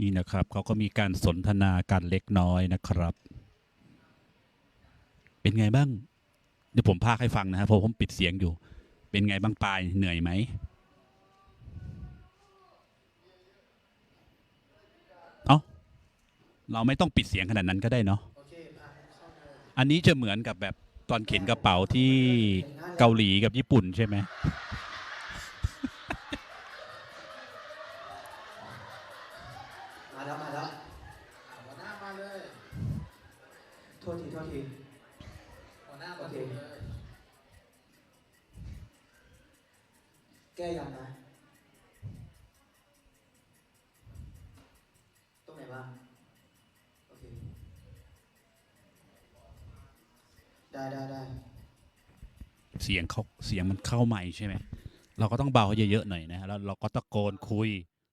นี่นะครับเขาก็มีการสนทนากันเล็กน้อยนะครับ เป็นไงบ้าง เดี๋ยวผมพากให้ฟังนะครับเพราะผมปิดเสียงอยู่ เป็นไงบ้างปายเหนื่อยไหมเอ้าเราไม่ต้องปิดเสียงขนาดนั้นก็ได้เนาะอันนี้จะเหมือนกับแบบตอนเข็นกระเป๋าที่เกาหลีกับญี่ปุ่นใช่ไหม ได้ได้ได้เสียงเขาเสียงมันเข้าใหม่ใช่ไหมเราก็ต้องเบาให้เยอะๆหน่อยนะฮะแล้วเราก็ตะโกนคุย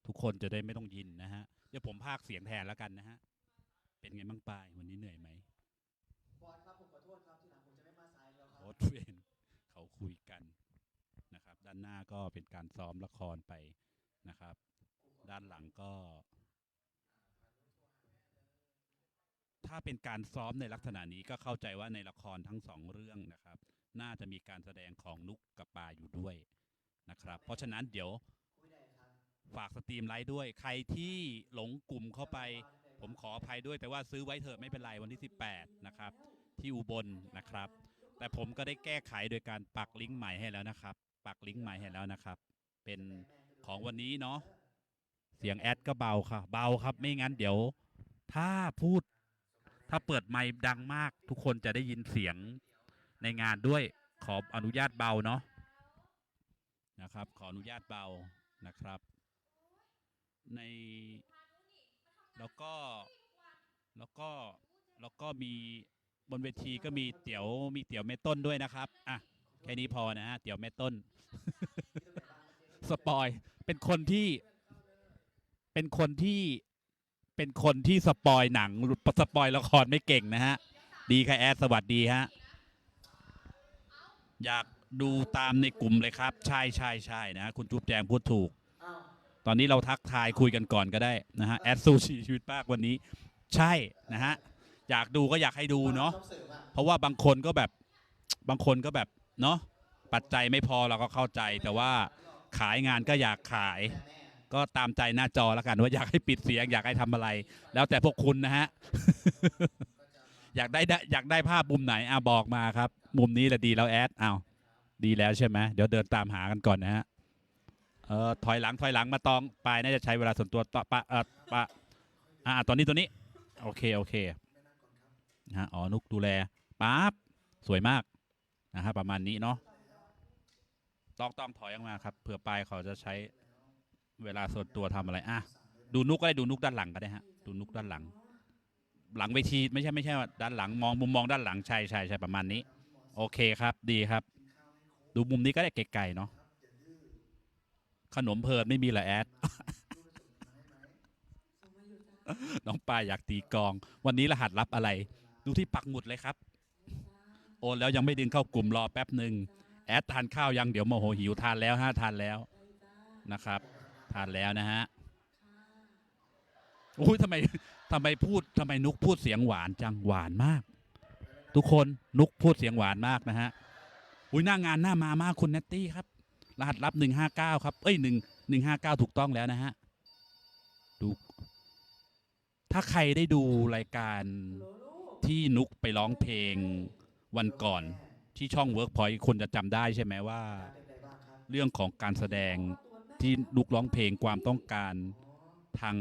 ทุกคนจะได้ไม่ต้องยินนะฮะเดี๋ยวผมพากย์เสียงแทนแล้วกันนะฮะเป็นไงบ้างปายวันนี้เหนื่อยไหมบอสครับผมขอโทษครับทีหลังผมจะไม่มาสายแล้วครัโค้บชเวนเขาคุยกันนะครับ ด้านหน้าก็เป็นการซ้อมละครไปนะครับ ด้านหลังก็ ถ้าเป็นการซ้อมในลักษณะนี้ก็เข้าใจว่าในละครทั้งสองเรื่องนะครับ น่าจะมีการแสดงของนุกกับปาอยู่ด้วยนะครับ เพราะฉะนั้นเดี๋ยวฝากสตรีมไลฟ์ด้วย ใครที่หลงกลุ่มเข้าไป ผมขออภัยด้วยแต่ว่าซื้อไว้เถอะไม่เป็นไรวันที่ 18 นะครับ ที่อุบลนะครับ แต่ผมก็ได้แก้ไขโดยการปักลิงก์ใหม่ให้แล้วนะครับ ปักลิงก์ใหม่ให้แล้วนะครับ เป็นของวันนี้เนาะเสียงแอดก็เบาค่ะ เบาครับไม่งั้นเดี๋ยว ถ้าพูด ถ้าเปิดไมค์ดังมาก ทุกคนจะได้ยินเสียงในงานด้วยขออนุญาตเบาเนาะนะครับ ขออนุญาตเบานะครับ ในแล้วก็แล้วก็แล้วก็มีบนเวทีก็มีเตี๋ยวมีเตี๋ยวแม่ต้นด้วยนะครับอะแค่นี้พอนะฮะเตี๋ยวแม่ต้น สปอยเป็นคนที่เป็นคนที่ เป็นคนที่สปอยหนังสปอยละครไม่เก่งนะฮะ ดีค่ะแอดสวัสดีฮะ อยากดูตามในกลุ่มเลยครับ ใช่ใช่ใช่นะฮะคุณจุ๊บแจงพูดถูก ตอนนี้เราทักทายคุยกันก่อนก็ได้นะฮะแอดซูชีชีวิตป้ากวันนี้ ใช่นะฮะ อยากดูก็อยากให้ดูเนาะเพราะว่าบางคนก็แบบบางคนก็แบบเนาะปัจจัยไม่พอเราก็เข้าใจแต่ว่าขายงานก็อยากขาย ก็ตามใจหน้าจอแล้วกัน ว่าอยากให้ปิดเสียงอยากให้ทำอะไร แล้วแต่พวกคุณนะฮะ อยากได้อยากได้ภาพมุมไหนอะบอกมาครับ มุมนี้แหละดีแล้วแอดอ้าวดีแล้วใช่ไหมเดี๋ยวเดินตามหากันก่อนนะฮะเออถอยหลังถอยหลังมาตองปลายน่าจะใช้เวลาส่วนตัวต่อปะเออปะอ่าตอนนี้ตัวนี้ โอเคโอเคนะฮะอ๋อนุกดูแลปั๊บสวยมากนะฮะประมาณนี้เนาะต้องต้องถอยออกมาครับเผื่อปลายเขาจะใช้ เวลาส่วนตัวทำอะไรอะดูนุกก็ได้ดูนุกด้านหลังก็ได้ฮะดูนุกด้านหลัง หลังเวทีไม่ใช่ไม่ใช่ว่าด้านหลังมองมุมมองด้านหลังใช่ใช่ใช่ประมาณนี้ โอเคครับดีครับ ดูมุมนี้ก็ได้ไกลๆเนาะขนมเพลินไม่มีเหรอแอดน้องปายอยากตีกอง วันนี้รหัสลับอะไร ดูที่ปักหมุดเลยครับ โอนแล้วยังไม่ดึงเข้ากลุ่มรอแป๊บหนึ่งแอดทานข้าวยังเดี๋ยวโมโหหิวทานแล้วฮะทานแล้วนะครับ ทานแล้วนะฮะอุ้ยทำไมทำไมพูดทำไมนุกพูดเสียงหวานจังหวานมาก ทุกคนนุกพูดเสียงหวานมากนะฮะอุ้ยหน้างานหน้ามามากคุณเนตตี้ครับ รหัสลับหนึ่งห้าเก้าครับ เอ้ยหนึ่งหนึ่งห้าเก้าถูกต้องแล้วนะฮะดูถ้าใครได้ดูรายการที่นุกไปร้องเพลงวันก่อนที่ช่อง Workpoint คนจะจำได้ใช่ไหมว่าเป็นไรบ้างครับเรื่องของการแสดง ที่นุกร้องเพลงความต้องการทาง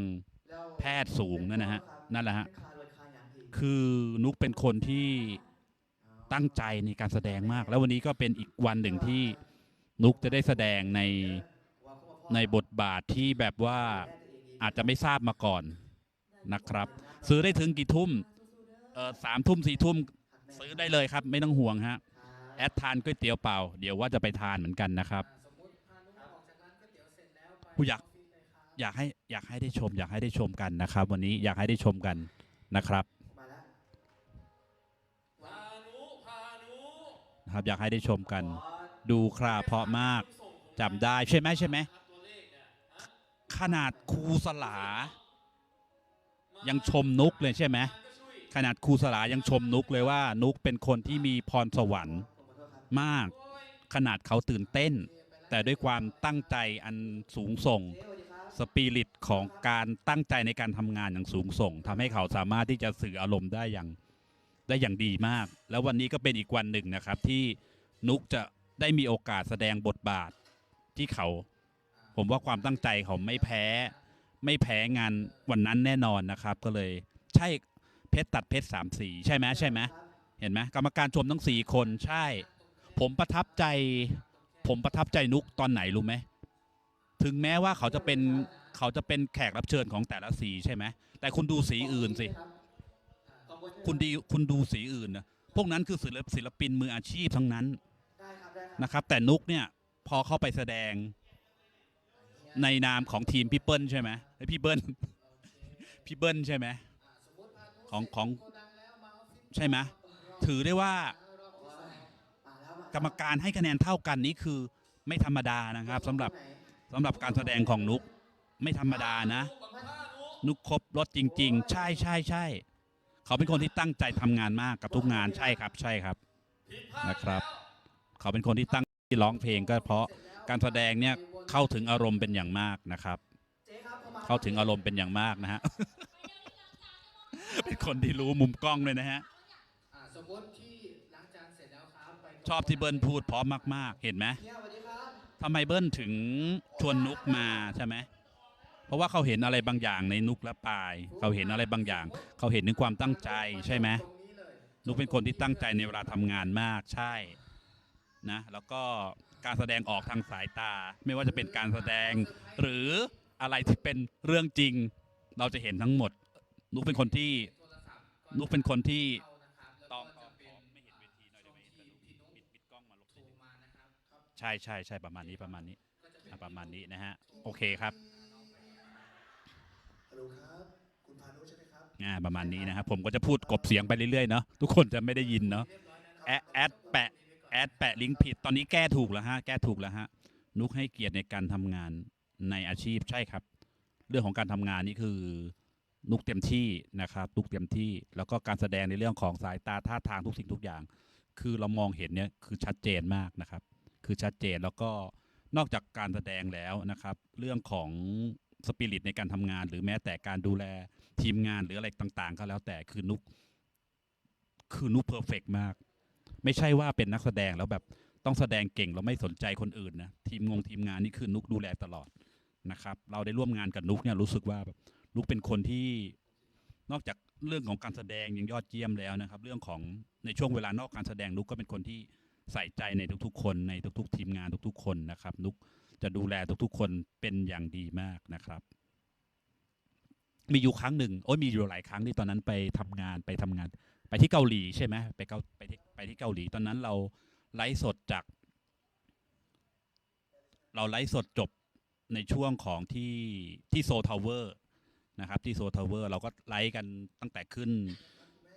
แพทย์สูงนั่นนะฮะนั่นแหละฮะคือนุกเป็นคนที่ตั้งใจในการแสดงมาก แล้ววันนี้ก็เป็นอีกวันหนึ่งที่นุกจะได้แสดงในในบทบาทที่แบบว่าอาจจะไม่ทราบมาก่อนนะครับ ซื้อได้ถึงกี่ทุ่มเออสามทุ่มสี่ทุ่มซื้อได้เลยครับ ไม่ต้องห่วงฮะแอดทานก๋วยเตี๋ยวเปล่า เดี๋ยวว่าจะไปทานเหมือนกันนะครับ ร็จแล้วไปผู้อยากออฟฟิศเลยครับอยากให้อยากให้ได้ชม อยากให้ได้ชมกันนะครับ วันนี้อยากให้ได้ชมกันนะครับมาแล้วพานุพานุนะครับอยากให้ได้ชมกันบอสดูคราเพราะมากจำได้ใช่ไหมใช่ไหมตัวเลขเนี่ยฮะขนาดครูสลา ยังชมนุกเลยใช่ไหมขนาดครูสลายังชมนุกเลยว่า นุกเป็นคนที่มีพรสวรรค์ผมขอโทษครับมาก ขนาดเขาตื่นเต้น แต่ด้วยความตั้งใจอันสูงส่งสวัสดีครับสปิริตของการตั้งใจในการทำงานอย่างสูงส่งทำให้เขาสามารถที่จะสื่ออารมณ์ได้อย่างได้อย่างดีมาก แล้ววันนี้ก็เป็นอีกวันหนึ่งนะครับ ที่นุกจะได้มีโอกาสแสดงบทบาทที่เขา ผมว่าความตั้งใจเขาไม่แพ้ ไม่แพ้งานวันนั้นแน่นอนนะครับ ก็เลยใช่เพชรตัดเพชรสามสีใช่ไหมใช่ไหมเห็นไหมกรรมการชมทั้งสี่คนใช่ ผมประทับใจ ผมประทับใจนุกตอนไหนรู้ไหมถึงแม้ว่าเขาจะเป็นเขาจะเป็นแขกรับเชิญของแต่ละสีใช่ไหมแต่คุณดูสีอื่นสิ คุณดีคุณดูสีอื่นนะพวกนั้นคือศิลปศิลปินมืออาชีพทั้งนั้นนะครับ แต่นุกเนี่ยพอเข้าไปแสดงในนามของทีมพี่เปิ้ลใช่ไหมพี่เบิ้ลพี่เบิ้ลใช่ไหมของของใช่ไหมถือได้ว่า กรรมการให้คะแนนเท่ากันนี้คือไม่ธรรมดานะครับสำหรับสำหรับการแสดงของนุกไม่ธรรมดานะ นุกครบรถจริง ๆ ใช่ใช่ใช่เขาเป็นคนที่ตั้งใจทำงานมากกับทุกงานใช่ครับ ใช่ครับนะครับ เขาเป็นคนที่ตั้งที่ร้องเพลงก็เพราะการแสดงเนี่ยเข้าถึงอารมณ์เป็นอย่างมากนะครับ เข้าถึงอารมณ์เป็นอย่างมากนะฮะ เป็นคนที่รู้มุมกล้องเลยนะฮะ สมมติที่ ชอบที่เบิ้ลพูดเพร้อมมากๆ เห็นไหมทำไมเบิ้ลถึงชวนนุกมาใช่ไหมเพราะว่าเขาเห็นอะไรบางอย่างในนุกและปาย เขาเห็นอะไรบางอย่าง เขาเห็นถึงความตั้งใจใช่ไหมนุกเป็นคนที่ตั้งใจในเวลาทำงานมากใช่นะแล้วก็การแสดงออกทางสายตา ไม่ว่าจะเป็นการแสดง หรืออะไรที่เป็นเรื่องจริง เราจะเห็นทั้งหมด นุกเป็นคนที่นุกเป็นคนที่ ใช่ใช่ใช่ประมาณนี้ประมาณนี้ก็จะเป็นอะประมาณนี้นะฮะโอเคครับฮัลโหลครับคุณพานุใช่ไหมครับอ่าประมาณนี้นะครับผมก็จะพูดกลบเสียงไปเรื่อยๆเนาะทุกคนจะไม่ได้ยินเนาะแอดแอดแปะแอดแปะลิงก์ผิดตอนนี้แก้ถูกแล้วฮะแก้ถูกแล้วฮะนุกให้เกียรติในการทำงานในอาชีพใช่ครับ เรื่องของการทำงานนี่คือ นุกเต็มที่นะครับนุกเต็มที่ แล้วก็การแสดงในเรื่องของสายตาท่าทางทุกสิ่งทุกอย่าง คือเรามองเห็นเนี่ยคือชัดเจนมากนะครับ คือชัดเจนแล้วก็นอกจากการแสดงแล้วนะครับ เรื่องของสปิริตในการทำงาน หรือแม้แต่การดูแลทีมงานหรืออะไรต่างๆ ก็แล้วแต่คือนุกคือนุกเพอร์เฟกมาก ไม่ใช่ว่าเป็นนักแสดงแล้วแบบต้องแสดงเก่งแล้วไม่สนใจคนอื่นนะทีมงงทีมงานนี่คือนุกดูแลตลอดนะครับ เราได้ร่วมงานกับนุกเนี่ยรู้สึกว่าแบบนุกเป็นคนที่นอกจากเรื่องของการแสดงยังยอดเยี่ยมแล้วนะครับ เรื่องของในช่วงเวลานอกการแสดงนุกก็เป็นคนที่ ใส่ใจในทุกๆ คนในทุกๆ ทีมงานทุกๆ คนนะครับนุกจะดูแลทุกๆ คนเป็นอย่างดีมากนะครับ มีอยู่ครั้งหนึ่งโอ้ยมีอยู่หลายครั้งที่ตอนนั้นไปทำงานไปทำงาน ไปที่เกาหลีใช่ไหมไปเกาไปที่ไปที่เกาหลีตอนนั้นเราไลฟ์สดจาก เราไลฟ์สดจบในช่วงของที่ที่โซทาวเวอร์นะครับ ที่โซทาวเวอร์เราก็ไลฟ์กันตั้งแต่ขึ้น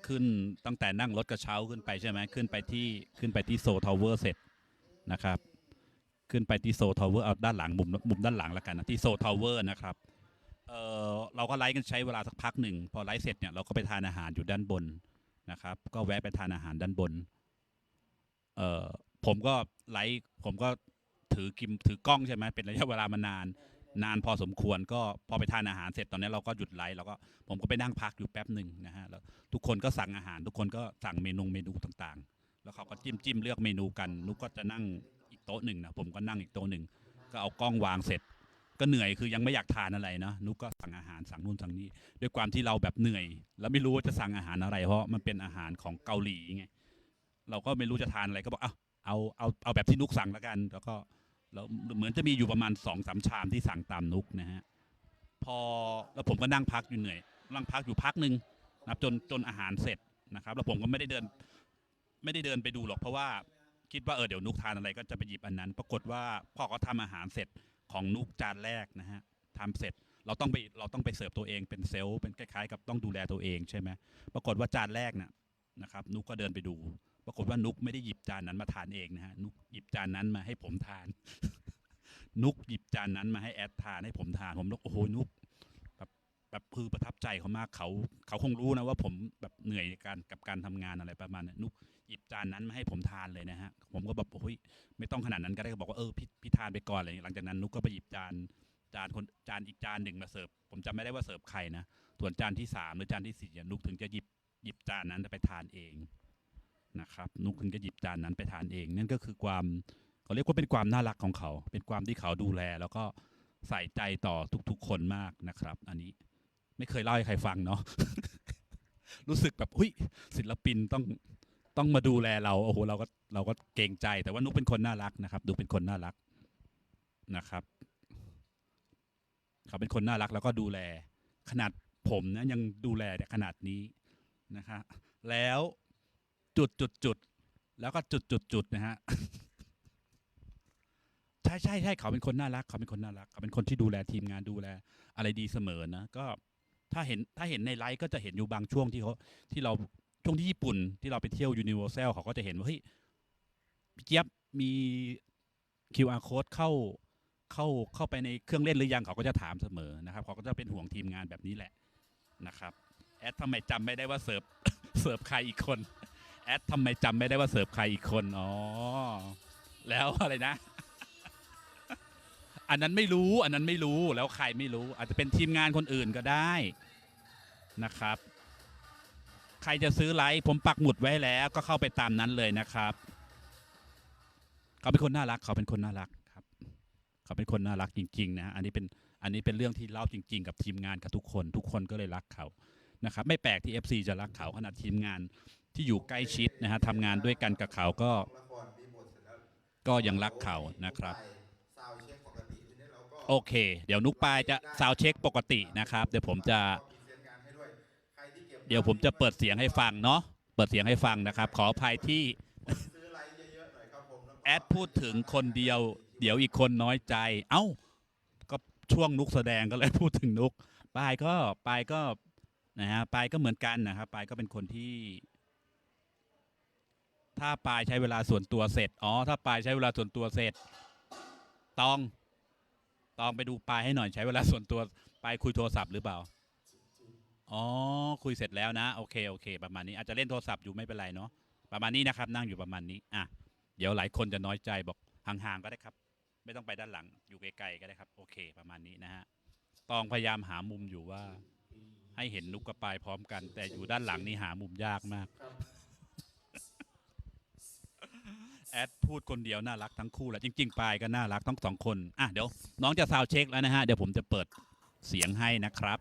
ขึ้นตั้งแต่นั่งรถกระเช้าขึ้นไปใช่ไหมขึ้นไปที่ขึ้นไปที่โซทาวเวอร์เสร็จนะครับ ขึ้นไปที่โซทาวเวอร์เอาด้านหลังมุมมุมด้านหลังแล้วกันนะที่โซทาวเวอร์นะครับเออเราก็ไลฟ์กันใช้เวลาสักพักหนึ่งพอไลฟ์เสร็จเนี่ยเราก็ไปทานอาหารอยู่ด้านบนนะครับ ก็แวะไปทานอาหารด้านบนเออผมก็ไลฟ์ผมก็ถือกิมถือกล้องใช่ไหมเป็นระยะเวลามานาน นานพอสมควรก็พอไปทานอาหารเสร็จตอนนี้เราก็หยุดไลฟ์แล้วก็ผมก็ไปนั่งพักอยู่แป๊บหนึ่งนะฮะแล้วทุกคนก็สั่งอาหาร ทุกคนก็สั่งเมนูเมนูต่างๆ แล้วเขาก็จิ้มจิ้มเลือกเมนูกันนุกก็จะนั่งอีกโต๊ะหนึ่งนะผมก็นั่งอีกโต๊ะหนึ่งก็เอากล้องวางเสร็จ ก็เหนื่อยคือยังไม่อยากทานอะไรเนาะนุกก็สั่งอาหารสั่งนู่นสั่งนี่ด้วยความที่เราแบบเหนื่อย แล้วไม่รู้ว่าจะสั่งอาหารอะไร เพราะมันเป็นอาหารของเกาหลีไงเราก็ไม่รู้จะทานอะไรก็บอกเอาเอาเอาเอาแบบที่นุกสั่งแล้วกัน แล้วก็ แล้วเหมือนจะมีอยู่ประมาณสองสามชามที่สั่งตามนุกนะฮะพอแล้วผมก็นั่งพักอยู่เหนื่อยนั่งพักอยู่พักหนึ่งนะครับจนจนอาหารเสร็จนะครับ แล้วผมก็ไม่ได้เดิน ไม่ได้เดินไปดูหรอกเพราะว่าคิดว่าเออเดี๋ยวนุกทานอะไรก็จะไปหยิบอันนั้น ปรากฏว่าพ่อก็ทำอาหารเสร็จของนุกจานแรกนะฮะทำเสร็จเราต้องไปเราต้องไปเสิร์ฟตัวเองเป็นเซลล์เป็นคล้ายๆ กับต้องดูแลตัวเองใช่ไหมปรากฏว่าจานแรกน่ะนะครับนุกก็เดินไปดู ปรากฏว่านุกไม่ได้หยิบจานนั้นมาทานเองนะฮะนุกหยิบจานนั้นมาให้ผมทาน นุกหยิบจานนั้นมาให้แอดทานให้ผมทานผมนึกโอ้โหนุกแบบแบบคือประทับใจเขามากเขา เขาคงรู้นะว่าผมแบบเหนื่อยในการกับการทำงานอะไรประมาณนั้นนุกหยิบจานนั้นมาให้ผมทานเลยนะฮะผมก็แบบโอ้ยไม่ต้องขนาดนั้นก็ได้ก็บอกว่าเออพี่พี่ทานไปก่อนอะไรอย่างเงี้ยหลังจากนั้นนุกก็ไปหยิบจานจานคนจานอีกจานหนึ่งมาเสิร์ฟผมจำไม่ได้ว่าเสิร์ฟใครนะส่วนจานที่สามหรือจานที่สี่เนี่ยนุกถึงจะหยิบหยิบจานนั้นไปทานเอง นะครับนุ๊กถึงจะหยิบจานนั้นไปทานเอง นั่นก็คือความเขาเรียกว่าเป็นความน่ารักของเขา เป็นความที่เขาดูแล แล้วก็ใส่ใจต่อทุกๆคนมากนะครับ อันนี้ไม่เคยเล่าให้ใครฟังเนาะรู้สึกแบบหุ้ยศิลปินต้องต้องมาดูแลเราโอ้โหเราก็เราก็เกรงใจ แต่ว่านุ๊กเป็นคนน่ารักนะครับ ดูเป็นคนน่ารักนะครับ เขาเป็นคนน่ารักแล้วก็ดูแล ขนาดผมนะยังดูแลเนี่ขนาดนี้นะฮะแล้ว จุดจุดจุดแล้วก็จุดจุดจุดนะฮะใช่ใช่ใช่เขาเป็นคนน่ารัก เขาเป็นคนน่ารัก เขาเป็นคนที่ดูแลทีมงานดูแล อะไรดีเสมอนะก็ถ้าเห็นถ้าเห็นในไลฟ์ก็จะเห็นอยู่บางช่วงที่เขาที่เราช่วงที่ญี่ปุ่นที่เราไปเที่ยวยูนิเวอร์แซลเขาก็จะเห็นว่าเฮ้ยพี่เจี๊ยบมี QR code เข้าเข้าเข้าไปในเครื่องเล่นหรือยังเขาก็จะถามเสมอนะครับ เขาก็จะเป็นห่วงทีมงานแบบนี้แหละนะครับ แอดทำไมจำไม่ได้ว่าเสิร์ฟเสิร์ฟใครอีกคน แอดทำไมจำไม่ได้ว่าเสิร์ฟใครอีกคน อ๋อ แล้วอะไรนะ อันนั้นไม่รู้ อันนั้นไม่รู้ แล้วใครไม่รู้ อาจจะเป็นทีมงานคนอื่นก็ได้นะครับ ใครจะซื้อไลฟ์ผมปักหมุดไว้แล้วก็เข้าไปตามนั้นเลยนะครับ เขาเป็นคนน่ารัก เขาเป็นคนน่ารักครับ เขาเป็นคนน่ารักจริง ๆ นะ อันนี้เป็น อันนี้เป็นเรื่องที่เล่าจริง ๆ กับทีมงานกับทุกคน ทุกคนก็เลยรักเขา นะครับไม่แปลกที่ FC จะรักเขาขนาดทีมงานที่อยู่ใกล้ชิดนะฮะทำงานด้วยกันกับเขาก็ก็ยังรักเขานะครับ โอเค เดี๋ยวนุกปายจะซาวเช็คปกตินะครับ เดี๋ยวผมจะ เดี๋ยวผมจะเปิดเสียงให้ฟังเนาะเปิดเสียงให้ฟังนะครับ ขออภัยที่แอดพูดถึงคนเดียว เดี๋ยวอีกคนน้อยใจ เอ้า ก็ช่วงนุกแสดงก็เลยพูดถึงนุกปายก็ปายก็ นะฮะปายก็เหมือนกันนะครับปายก็เป็นคนที่ ถ้าปายใช้เวลาส่วนตัวเสร็จอ๋อถ้าปายใช้เวลาส่วนตัวเสร็จตองตองไปดูปายให้หน่อยใช้เวลาส่วนตัวปายคุยโทรศัพท์หรือเปล่าอ๋อคุยเสร็จแล้วนะโอเคโอเค ประมาณนี้อาจจะเล่นโทรศัพท์อยู่ไม่เป็นไรเนาะประมาณนี้นะครับ นั่งอยู่ประมาณนี้อะเดี๋ยวหลายคนจะน้อยใจบอกห่างๆก็ได้ครับ ไม่ต้องไปด้านหลังอยู่ไกลๆก็ได้ครับ โอเค ประมาณนี้นะฮะตองพยายามหามุมอยู่ว่า ให้เห็นนุกกระปายพร้อมกัน แต่อยู่ด้านหลังนี่หามุมยากมาก แอดพูดคนเดียวน่ารักทั้งคู่แหละจริง ๆ ปายก็น่ารักทั้งสองคน อะเดี๋ยวน้องจะซาวเช็คแล้วนะฮะ เดี๋ยวผมจะเปิดเสียงให้นะครับ